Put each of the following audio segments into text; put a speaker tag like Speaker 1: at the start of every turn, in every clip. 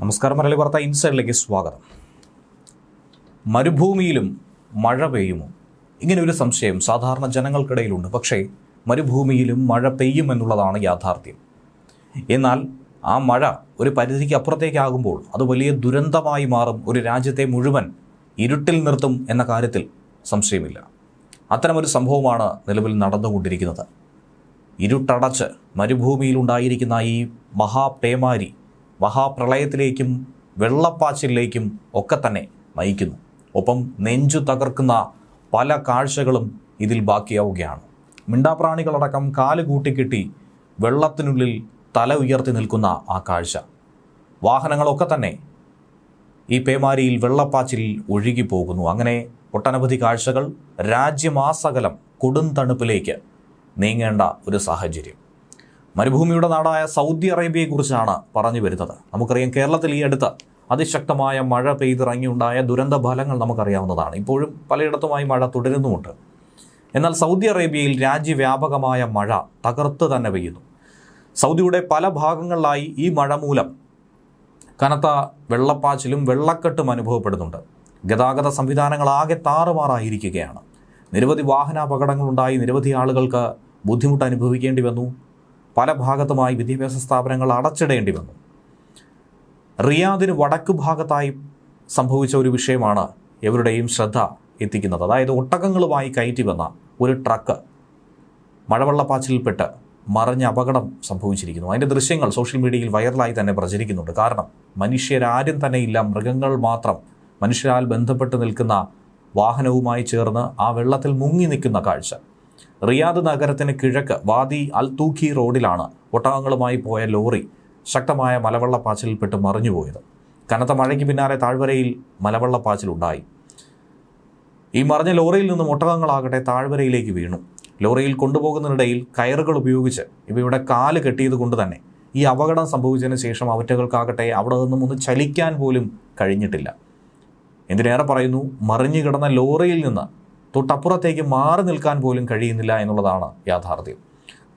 Speaker 1: നമസ്കാരം മലയാളി വാർത്ത ഇൻസൈഡിലേക്ക് സ്വാഗതം. മരുഭൂമിയിലും മഴ പെയ്യുമോ? ഇങ്ങനെ ഒരു സംശയം സാധാരണ ജനങ്ങൾക്കിടയിലുണ്ട്. പക്ഷേ മരുഭൂമിയിലും മഴ പെയ്യുമെന്നുള്ളതാണ് യാഥാർത്ഥ്യം. എന്നാൽ ആ മഴ ഒരു പരിധിക്ക് അപ്പുറത്തേക്കാകുമ്പോൾ അത് വലിയ ദുരന്തമായി മാറും. ഒരു രാജ്യത്തെ മുഴുവൻ ഇരുട്ടിൽ നിർത്തും എന്ന കാര്യത്തിൽ സംശയമില്ല. അത്തരമൊരു സംഭവമാണ് നിലവിൽ നടന്നുകൊണ്ടിരിക്കുന്നത്. ഇരുട്ടടച്ച് മരുഭൂമിയിലുണ്ടായിരിക്കുന്ന ഈ മഹാപേമാരി മഹാപ്രളയത്തിലേക്കും വെള്ളപ്പാച്ചിലേക്കും ഒക്കെ തന്നെ നയിക്കുന്നു. ഒപ്പം നെഞ്ചു തകർക്കുന്ന പല കാഴ്ചകളും ഇതിൽ ബാക്കിയാവുകയാണ്. മിണ്ടാപ്രാണികളടക്കം കാൽ കൂട്ടിക്കെട്ടി വെള്ളത്തിനുള്ളിൽ തല ഉയർത്തി നിൽക്കുന്ന ആ കാഴ്ച. വാഹനങ്ങളൊക്കെ തന്നെ ഈ പേമാരിയിൽ വെള്ളപ്പാച്ചിലിൽ ഒഴുകിപ്പോകുന്നു അങ്ങനെ ഒട്ടനവധി കാഴ്ചകൾ രാജ്യമാസകലം കൊടും തണുപ്പിലേക്ക് നീങ്ങേണ്ട ഒരു സാഹചര്യം. മരുഭൂമിയുടെ നാടായ സൗദി അറേബ്യയെക്കുറിച്ചാണ് പറഞ്ഞു വരുന്നത്. നമുക്കറിയാം കേരളത്തിൽ ഈ അടുത്ത് അതിശക്തമായ മഴ പെയ്തിറങ്ങിയുണ്ടായ ദുരന്ത ഫലങ്ങൾ നമുക്കറിയാവുന്നതാണ്. ഇപ്പോഴും പലയിടത്തുമായി മഴ തുടരുന്നുമുണ്ട്. എന്നാൽ സൗദി അറേബ്യയിൽ രാജ്യവ്യാപകമായ മഴ തകർത്ത് തന്നെ പെയ്യുന്നു. സൗദിയുടെ പല ഭാഗങ്ങളിലായി ഈ മഴ മൂലം കനത്ത വെള്ളപ്പാച്ചിലും വെള്ളക്കെട്ടും അനുഭവപ്പെടുന്നുണ്ട്. ഗതാഗത സംവിധാനങ്ങൾ ആകെ താറുമാറായിരിക്കുകയാണ്. നിരവധി വാഹനാപകടങ്ങളുണ്ടായി. നിരവധി ആളുകൾക്ക് ബുദ്ധിമുട്ട് അനുഭവിക്കേണ്ടി വന്നു. പല ഭാഗത്തുമായി വിദ്യാഭ്യാസ സ്ഥാപനങ്ങൾ അടച്ചിടേണ്ടി വന്നു. റിയാദിന് വടക്ക് ഭാഗത്തായി സംഭവിച്ച ഒരു വിഷയമാണ് എവരുടെയും ശ്രദ്ധ എത്തിക്കുന്നത്. അതായത് ഒട്ടകങ്ങളുമായി കയറ്റി വന്ന ഒരു ട്രക്ക് മഴവെള്ളപ്പാച്ചിലിൽപ്പെട്ട് മറിഞ്ഞ അപകടം സംഭവിച്ചിരിക്കുന്നു. അതിന്റെ ദൃശ്യങ്ങൾ സോഷ്യൽ മീഡിയയിൽ വൈറലായി തന്നെ പ്രചരിക്കുന്നുണ്ട്. കാരണം മനുഷ്യരാരും തന്നെ ഇല്ല. മൃഗങ്ങൾ മാത്രം മനുഷ്യരാൽ ബന്ധപ്പെട്ട് നിൽക്കുന്ന വാഹനവുമായി ചേർന്ന് ആ വെള്ളത്തിൽ മുങ്ങി നിൽക്കുന്ന കാഴ്ച. റിയാദ് നഗരത്തിന് കിഴക്ക് വാദി അൽ തൂഖി റോഡിലാണ് ഒട്ടകങ്ങളുമായി പോയ ലോറി ശക്തമായ മലവെള്ളപ്പാച്ചിലിൽപ്പെട്ട് മറിഞ്ഞുപോയത്. കനത്ത മഴയ്ക്ക് പിന്നാലെ താഴ്വരയിൽ മലവെള്ളപ്പാച്ചിലുണ്ടായി. ഈ മറിഞ്ഞ ലോറിയിൽ നിന്നും ഒട്ടകങ്ങളാകട്ടെ താഴ്വരയിലേക്ക് വീണു. ലോറിയിൽ കൊണ്ടുപോകുന്നതിനിടയിൽ കയറുകൾ ഉപയോഗിച്ച് ഇവയുടെ കാൽ കെട്ടിയത് കൊണ്ട് തന്നെ ഈ അപകടം സംഭവിച്ചതിന് ശേഷം അവറ്റകൾക്കാകട്ടെ അവിടെ നിന്നും ഒന്ന് ചലിക്കാൻ പോലും കഴിഞ്ഞിട്ടില്ല. എന്തിനേറെ പറയുന്നു മറിഞ്ഞു കിടന്ന ലോറിയിൽ നിന്ന് തൊട്ടപ്പുറത്തേക്ക് മാറി നിൽക്കാൻ പോലും കഴിയുന്നില്ല എന്നുള്ളതാണ് യാഥാർത്ഥ്യം.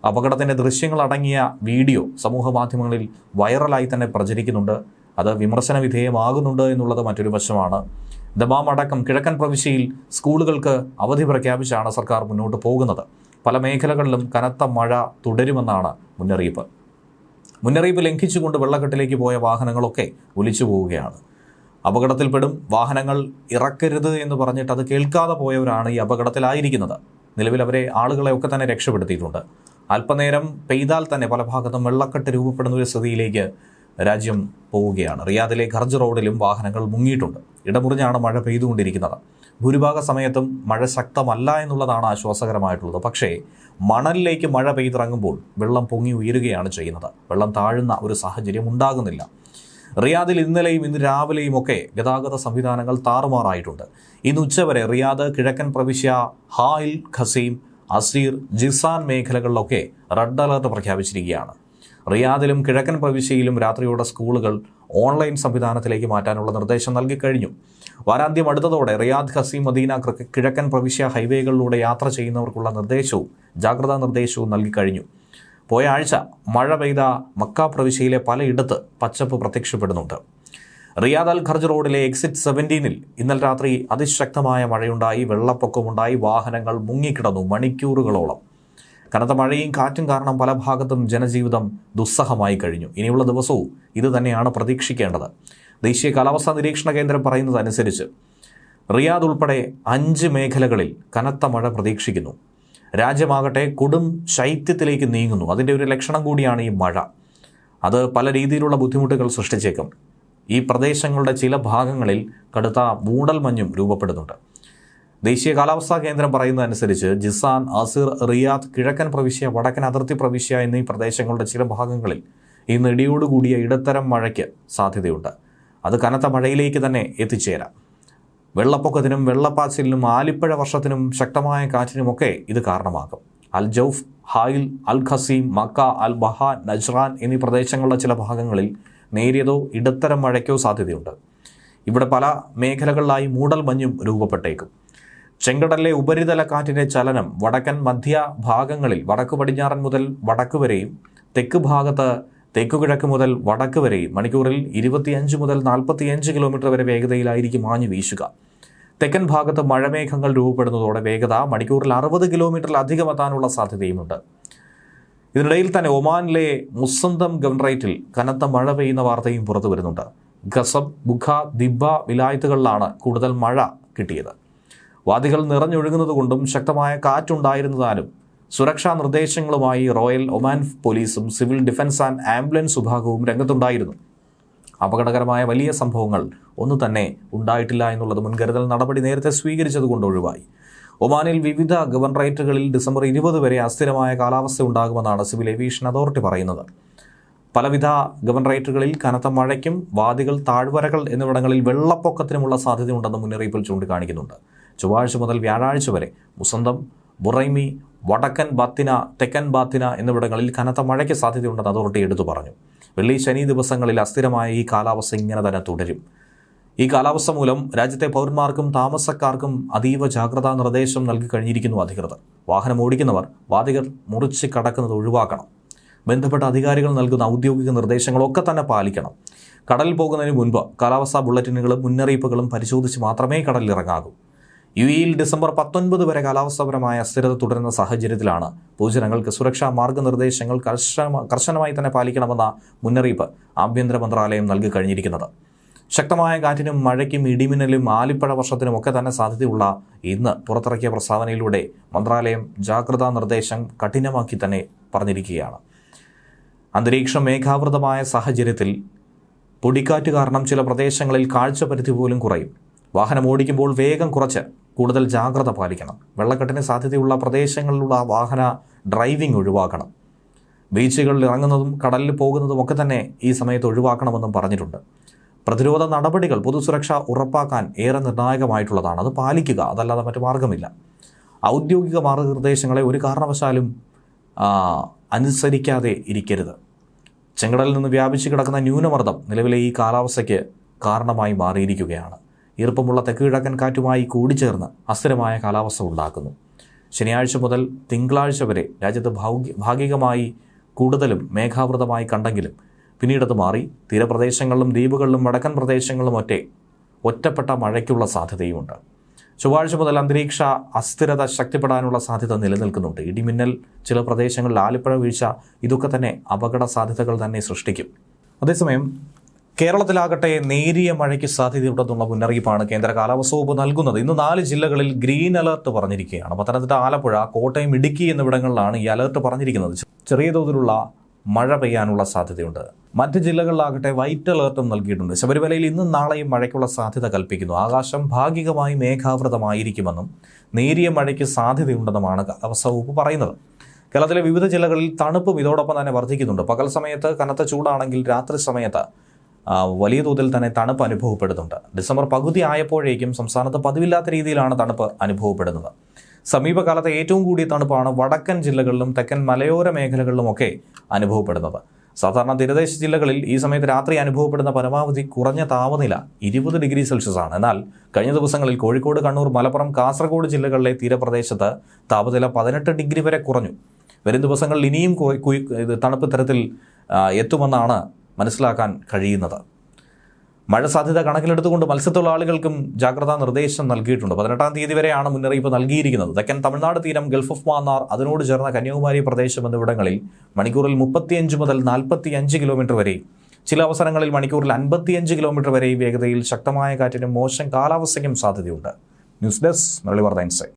Speaker 1: അപകടത്തിന്റെ ദൃശ്യങ്ങളടങ്ങിയ വീഡിയോ സമൂഹ മാധ്യമങ്ങളിൽ വൈറലായി തന്നെ പ്രചരിക്കുന്നുണ്ട്. അത് വിമർശന വിധേയമാകുന്നുണ്ട് എന്നുള്ളത് മറ്റൊരു വശമാണ്. ദമാം അടക്കം കിഴക്കൻ പ്രവിശ്യയിൽ സ്കൂളുകൾക്ക് അവധി പ്രഖ്യാപിച്ചാണ് സർക്കാർ മുന്നോട്ട് പോകുന്നത്. പല മേഖലകളിലും കനത്ത മഴ തുടരുമെന്നാണ് മുന്നറിയിപ്പ്. മുന്നറിയിപ്പ് ലംഘിച്ചുകൊണ്ട് വെള്ളക്കെട്ടിലേക്ക് പോയ വാഹനങ്ങളൊക്കെ ഒലിച്ചു പോവുകയാണ്. അപകടത്തിൽപ്പെടും വാഹനങ്ങൾ ഇറക്കരുത് എന്ന് പറഞ്ഞിട്ട് അത് കേൾക്കാതെ പോയവരാണ് ഈ അപകടത്തിലായിരിക്കുന്നത്. നിലവിൽ അവരെ ആളുകളെ ഒക്കെ തന്നെ രക്ഷപ്പെടുത്തിയിട്ടുണ്ട്. അല്പനേരം പെയ്താൽ തന്നെ പല ഭാഗത്തും വെള്ളക്കെട്ട് രൂപപ്പെടുന്ന ഒരു സ്ഥിതിയിലേക്ക് രാജ്യം പോവുകയാണ്. റിയാദിലെ ഖർജ് റോഡിലും വാഹനങ്ങൾ മുങ്ങിയിട്ടുണ്ട്. ഇടമുറിഞ്ഞാണ് മഴ പെയ്തുകൊണ്ടിരിക്കുന്നത്. ഭൂരിഭാഗ സമയത്തും മഴ ശക്തമല്ല എന്നുള്ളതാണ് ആശ്വാസകരമായിട്ടുള്ളത്. പക്ഷേ മണലിലേക്ക് മഴ പെയ്തിറങ്ങുമ്പോൾ വെള്ളം പൊങ്ങി ഉയരുകയാണ് ചെയ്യുന്നത്. വെള്ളം താഴുന്ന ഒരു സാഹചര്യം ഉണ്ടാകുന്നില്ല. റിയാദിൽ ഇന്നലെയും ഇന്ന് രാവിലെയും ഒക്കെ ഗതാഗത സംവിധാനങ്ങൾ താറുമാറായിട്ടുണ്ട്. ഇന്ന് ഉച്ചവരെ റിയാദ് കിഴക്കൻ പ്രവിശ്യ ഹായിൽ ഖസീം അസീർ ജിസാൻ മേഖലകളിലൊക്കെ റെഡ് അലർട്ട് പ്രഖ്യാപിച്ചിരിക്കുകയാണ്. റിയാദിലും കിഴക്കൻ പ്രവിശ്യയിലും രാത്രിയോടെ സ്കൂളുകൾ ഓൺലൈൻ സംവിധാനത്തിലേക്ക് മാറ്റാനുള്ള നിർദ്ദേശം നൽകിക്കഴിഞ്ഞു വാരാന്ത്യം അടുത്തതോടെ റിയാദ് ഖസീം മദീന കിഴക്കൻ പ്രവിശ്യ ഹൈവേകളിലൂടെ യാത്ര ചെയ്യുന്നവർക്കുള്ള നിർദ്ദേശവും ജാഗ്രതാ നിർദ്ദേശവും നൽകിക്കഴിഞ്ഞു പോയ ആഴ്ച മഴ പെയ്ത മക്ക പ്രവിശ്യയിലെ പലയിടത്ത് പച്ചപ്പ് പ്രത്യക്ഷപ്പെടുന്നുണ്ട്. റിയാദ് അൽ ഖർജ് റോഡിലെ എക്സിറ്റ് സെവന്റീനിൽ ഇന്നലെ രാത്രി അതിശക്തമായ മഴയുണ്ടായി വെള്ളപ്പൊക്കമുണ്ടായി വാഹനങ്ങൾ മുങ്ങിക്കിടന്നു മണിക്കൂറുകളോളം. കനത്ത മഴയും കാറ്റും കാരണം പല ഭാഗത്തും ജനജീവിതം ദുസ്സഹമായി കഴിഞ്ഞു. ഇനിയുള്ള ദിവസവും ഇത് തന്നെയാണ് പ്രതീക്ഷിക്കേണ്ടത്. ദേശീയ കാലാവസ്ഥാ നിരീക്ഷണ കേന്ദ്രം പറയുന്നതനുസരിച്ച് റിയാദ് ഉൾപ്പെടെ അഞ്ച് മേഖലകളിൽ കനത്ത മഴ പ്രതീക്ഷിക്കുന്നു. രാജ്യമാകട്ടെ കൊടും ശൈത്യത്തിലേക്ക് നീങ്ങുന്നു. അതിന്റെ ഒരു ലക്ഷണം കൂടിയാണ് ഈ മഴ. അത് പല രീതിയിലുള്ള ബുദ്ധിമുട്ടുകൾ സൃഷ്ടിച്ചേക്കും. ഈ പ്രദേശങ്ങളുടെ ചില ഭാഗങ്ങളിൽ കടുത്ത മൂടൽമഞ്ഞും രൂപപ്പെടുന്നുണ്ട്. ദേശീയ കാലാവസ്ഥാ കേന്ദ്രം പറയുന്നതനുസരിച്ച് ജിസാൻ അസിർ റിയാദ് കിഴക്കൻ പ്രവിശ്യ വടക്കൻ അതിർത്തി പ്രവിശ്യ എന്നീ പ്രദേശങ്ങളുടെ ചില ഭാഗങ്ങളിൽ ഇന്ന് ഇടിയോടുകൂടിയ ഇടത്തരം മഴയ്ക്ക് സാധ്യതയുണ്ട്. അത് കനത്ത മഴയിലേക്ക് തന്നെ എത്തിച്ചേരാം. വെള്ളപ്പൊക്കത്തിനും വെള്ളപ്പാച്ചിലിനും ആലിപ്പഴ വർഷത്തിനും ശക്തമായ കാറ്റിനുമൊക്കെ ഇത് കാരണമാകും. Al Jouf Hail Al Qassim Mecca Al Baha Najran എന്നീ പ്രദേശങ്ങളുടെ ചില ഭാഗങ്ങളിൽ നേരിയതോ ഇടത്തരം മഴയ്ക്കോ സാധ്യതയുണ്ട്. ഇവിടെ പല മേഖലകളിലായി മൂടൽ മഞ്ഞും രൂപപ്പെട്ടേക്കും. ചെങ്കടലിലെ ഉപരിതല കാറ്റിന്റെ ചലനം വടക്കൻ മധ്യ ഭാഗങ്ങളിൽ വടക്കു പടിഞ്ഞാറൻ മുതൽ വടക്ക് വരെയും തെക്ക് ഭാഗത്ത് തെക്കുകിഴക്ക് മുതൽ വടക്ക് വരെയും മണിക്കൂറിൽ ഇരുപത്തിയഞ്ച് മുതൽ നാൽപ്പത്തിയഞ്ച് കിലോമീറ്റർ വരെ വേഗതയിലായിരിക്കും ആഞ്ഞു വീശുക. തെക്കൻ ഭാഗത്ത് മഴമേഘങ്ങൾ രൂപപ്പെടുന്നതോടെ വേഗത മണിക്കൂറിൽ അറുപത് കിലോമീറ്ററിലധികം എത്താനുള്ള സാധ്യതയുമുണ്ട്. ഇതിനിടയിൽ തന്നെ ഒമാനിലെ മുസന്തം ഗവൺറേറ്റിൽ കനത്ത മഴ പെയ്യുന്ന വാർത്തയും പുറത്തു വരുന്നുണ്ട്. ഗസബ് ബുഖ ദിബ വിലായത്തുകളിലാണ് കൂടുതൽ മഴ കിട്ടിയത്. വാദികൾ നിറഞ്ഞൊഴുകുന്നതുകൊണ്ടും ശക്തമായ കാറ്റുണ്ടായിരുന്നതാലും സുരക്ഷാ നിർദ്ദേശങ്ങളുമായി റോയൽ ഒമാൻ പോലീസും സിവിൽ ഡിഫൻസ് ആൻഡ് ആംബുലൻസ് വിഭാഗവും രംഗത്തുണ്ടായിരുന്നു. അപകടകരമായ വലിയ സംഭവങ്ങൾ ഒന്നു തന്നെ ഉണ്ടായിട്ടില്ല എന്നുള്ളത് മുൻകരുതൽ നടപടി നേരത്തെ സ്വീകരിച്ചതുകൊണ്ട് ഒഴിവായി. ഒമാനിൽ വിവിധ ഗവർണറേറ്റുകളിൽ ഡിസംബർ ഇരുപത് വരെ അസ്ഥിരമായ കാലാവസ്ഥ ഉണ്ടാകുമെന്നാണ് സിവിൽ ഏവിയേഷൻ അതോറിറ്റി പറയുന്നത്. പലവിധ ഗവർണറേറ്റുകളിൽ കനത്ത മഴയ്ക്കും വാദികൾ താഴ്വരകൾ എന്നിവിടങ്ങളിൽ വെള്ളപ്പൊക്കത്തിനുമുള്ള സാധ്യതയുണ്ടെന്ന് മുന്നറിയിപ്പിൽ ചൂണ്ടിക്കാണിക്കുന്നുണ്ട്. ചൊവ്വാഴ്ച മുതൽ വ്യാഴാഴ്ച വരെ മുസന്തം ബുറൈമി വടക്കൻ ബാത്തിന തെക്കൻ ബാത്തിന എന്നിവിടങ്ങളിൽ കനത്ത മഴയ്ക്ക് സാധ്യതയുണ്ടെന്ന് അതോറിറ്റി എടുത്തു പറഞ്ഞു. വെള്ളി ശനി ദിവസങ്ങളിൽ അസ്ഥിരമായ ഈ കാലാവസ്ഥ ഇങ്ങനെ തന്നെ തുടരും. ഈ കാലാവസ്ഥ മൂലം രാജ്യത്തെ പൗരന്മാർക്കും താമസക്കാർക്കും അതീവ ജാഗ്രതാ നിർദ്ദേശം നൽകി കഴിഞ്ഞിരിക്കുന്നു അധികൃതർ. വാഹനം ഓടിക്കുന്നവർ വാതികർ മുറിച്ച് കടക്കുന്നത് ഒഴിവാക്കണം. ബന്ധപ്പെട്ട അധികാരികൾ നൽകുന്ന ഔദ്യോഗിക നിർദ്ദേശങ്ങളൊക്കെ തന്നെ പാലിക്കണം. കടലിൽ പോകുന്നതിന് മുൻപ് കാലാവസ്ഥാ ബുള്ളറ്റിനുകളും മുന്നറിയിപ്പുകളും പരിശോധിച്ച് മാത്രമേ കടലിൽ ഇറങ്ങാകൂ യു എയിൽ ഡിസംബർ പത്തൊൻപത് വരെ കാലാവസ്ഥാപരമായ അസ്ഥിരത തുടരുന്ന സാഹചര്യത്തിലാണ് പൊതുജനങ്ങൾക്ക് സുരക്ഷാ മാർഗനിർദ്ദേശങ്ങൾ കർശന കർശനമായി തന്നെ പാലിക്കണമെന്ന മുന്നറിയിപ്പ് ആഭ്യന്തര മന്ത്രാലയം നൽകി കഴിഞ്ഞിരിക്കുന്നത് ശക്തമായ കാറ്റിനും മഴയ്ക്കും ഇടിമിന്നലും ആലിപ്പഴ വർഷത്തിനും ഒക്കെ തന്നെ സാധ്യതയുള്ള ഇന്ന് പുറത്തിറക്കിയ പ്രസ്താവനയിലൂടെ മന്ത്രാലയം ജാഗ്രതാ നിർദ്ദേശം കഠിനമാക്കി തന്നെ പറഞ്ഞിരിക്കുകയാണ്. അന്തരീക്ഷം മേഘാവൃതമായ സാഹചര്യത്തിൽ പൊടിക്കാറ്റ് കാരണം ചില പ്രദേശങ്ങളിൽ കാഴ്ചപരിധി പോലും കുറയും. വാഹനം ഓടിക്കുമ്പോൾ വേഗം കുറച്ച് കൂടുതൽ ജാഗ്രത പാലിക്കണം. വെള്ളക്കെട്ടിന് സാധ്യതയുള്ള പ്രദേശങ്ങളിലുള്ള വാഹന ഡ്രൈവിംഗ് ഒഴിവാക്കണം. ബീച്ചുകളിൽ ഇറങ്ങുന്നതും കടലിൽ പോകുന്നതും ഒക്കെ തന്നെ ഈ സമയത്ത് ഒഴിവാക്കണമെന്നും പറഞ്ഞിട്ടുണ്ട്. പ്രതിരോധ നടപടികൾ പൊതുസുരക്ഷ ഉറപ്പാക്കാൻ ഏറെ നിർണായകമായിട്ടുള്ളതാണ്. അത് പാലിക്കുക അതല്ലാതെ മറ്റു മാർഗമില്ല ഔദ്യോഗിക മാർഗനിർദ്ദേശങ്ങളെ ഒരു കാരണവശാലും അനുസരിക്കാതെ ഇരിക്കരുത്. ചെങ്കടലിൽ നിന്ന് വ്യാപിച്ചു കിടക്കുന്ന ന്യൂനമർദ്ദം നിലവിലെ ഈ കാലാവസ്ഥയ്ക്ക് കാരണമായി മാറിയിരിക്കുകയാണ്. ഈർപ്പമുള്ള തെക്കുകിഴക്കൻ കാറ്റുമായി കൂടിച്ചേർന്ന് അസ്ഥിരമായ കാലാവസ്ഥ ഉണ്ടാക്കുന്നു. ശനിയാഴ്ച മുതൽ തിങ്കളാഴ്ച വരെ രാജ്യത്ത് ഭാഗികമായി കൂടുതലും മേഘാവൃതമായി കണ്ടെങ്കിലും പിന്നീടത് മാറി തീരപ്രദേശങ്ങളിലും ദ്വീപുകളിലും വടക്കൻ പ്രദേശങ്ങളിലും ഒറ്റ ഒറ്റപ്പെട്ട മഴയ്ക്കുള്ള സാധ്യതയുമുണ്ട്. ചൊവ്വാഴ്ച മുതൽ അന്തരീക്ഷ അസ്ഥിരത ശക്തിപ്പെടാനുള്ള സാധ്യത നിലനിൽക്കുന്നുണ്ട്. ഇടിമിന്നൽ ചില പ്രദേശങ്ങളിൽ ആലിപ്പഴ വീഴ്ച ഇതൊക്കെ തന്നെ അപകട സാധ്യതകൾ തന്നെ സൃഷ്ടിക്കും. അതേസമയം കേരളത്തിലാകട്ടെ നേരിയ മഴയ്ക്ക് സാധ്യതയുണ്ടെന്നുള്ള മുന്നറിയിപ്പാണ് കേന്ദ്ര കാലാവസ്ഥ വകുപ്പ് നൽകുന്നത്. ഇന്ന് നാല് ജില്ലകളിൽ ഗ്രീൻ അലർട്ട് പറഞ്ഞിരിക്കുകയാണ്. പത്തനംതിട്ട ആലപ്പുഴ കോട്ടയം ഇടുക്കി എന്നിവിടങ്ങളിലാണ് ഈ അലർട്ട് പറഞ്ഞിരിക്കുന്നത്. ചെറിയ തോതിലുള്ള മഴ പെയ്യാനുള്ള സാധ്യതയുണ്ട്. മറ്റ് ജില്ലകളിലാകട്ടെ വൈറ്റ് അലർട്ടും നൽകിയിട്ടുണ്ട്. ശബരിമലയിൽ ഇന്നും നാളെയും മഴയ്ക്കുള്ള സാധ്യത കൽപ്പിക്കുന്നു. ആകാശം ഭാഗികമായി മേഘാവൃതമായിരിക്കുമെന്നും നേരിയ മഴയ്ക്ക് സാധ്യതയുണ്ടെന്നുമാണ് കാലാവസ്ഥ വകുപ്പ് പറയുന്നത്. കേരളത്തിലെ വിവിധ ജില്ലകളിൽ തണുപ്പും ഇതോടൊപ്പം തന്നെ വർദ്ധിക്കുന്നുണ്ട്. പകൽ സമയത്ത് കനത്ത ചൂടാണെങ്കിൽ രാത്രി സമയത്ത് വലിയ തോതിൽ തന്നെ തണുപ്പ് അനുഭവപ്പെടുന്നുണ്ട്. ഡിസംബർ പകുതി ആയപ്പോഴേക്കും സംസ്ഥാനത്ത് പതിവില്ലാത്ത രീതിയിലാണ് തണുപ്പ് അനുഭവപ്പെടുന്നത്. സമീപകാലത്തെ ഏറ്റവും കൂടിയ തണുപ്പാണ് വടക്കൻ ജില്ലകളിലും തെക്കൻ മലയോര മേഖലകളിലുമൊക്കെ അനുഭവപ്പെടുന്നത്. സാധാരണ തീരദേശ ജില്ലകളിൽ ഈ സമയത്ത് രാത്രി അനുഭവപ്പെടുന്ന പരമാവധി കുറഞ്ഞ താപനില ഇരുപത് ഡിഗ്രി സെൽഷ്യസ് ആണ്. എന്നാൽ കഴിഞ്ഞ ദിവസങ്ങളിൽ കോഴിക്കോട് കണ്ണൂർ മലപ്പുറം കാസർഗോഡ് ജില്ലകളിലെ തീരപ്രദേശത്ത് താപനില പതിനെട്ട് ഡിഗ്രി വരെ കുറഞ്ഞു. വരും ദിവസങ്ങളിൽ ഇനിയും തണുപ്പ് തരത്തിൽ എത്തുമെന്നാണ് മനസ്സിലാക്കാൻ കഴിയുന്നത്. മഴ സാധ്യത കണക്കിലെടുത്തുകൊണ്ട് മത്സ്യത്തൊഴിലാളികൾക്കും ജാഗ്രതാ നിർദ്ദേശം നൽകിയിട്ടുണ്ട്. പതിനെട്ടാം തീയതി വരെയാണ് മുന്നറിയിപ്പ് നൽകിയിരിക്കുന്നത്. തെക്കൻ തമിഴ്നാട് തീരം ഗൾഫ് ഓഫ് മാന്നാർ അതിനോട് ചേർന്ന കന്യാകുമാരി പ്രദേശം എന്നിവിടങ്ങളിൽ മണിക്കൂറിൽ മുപ്പത്തിയഞ്ച് മുതൽ നാൽപ്പത്തിയഞ്ച് കിലോമീറ്റർ വരെ ചില അവസരങ്ങളിൽ മണിക്കൂറിൽ അൻപത്തിയഞ്ച് കിലോമീറ്റർ വരെ വേഗതയിൽ ശക്തമായ കാറ്റിനും മോശം കാലാവസ്ഥയ്ക്കും സാധ്യതയുണ്ട്. News desk Murali insight.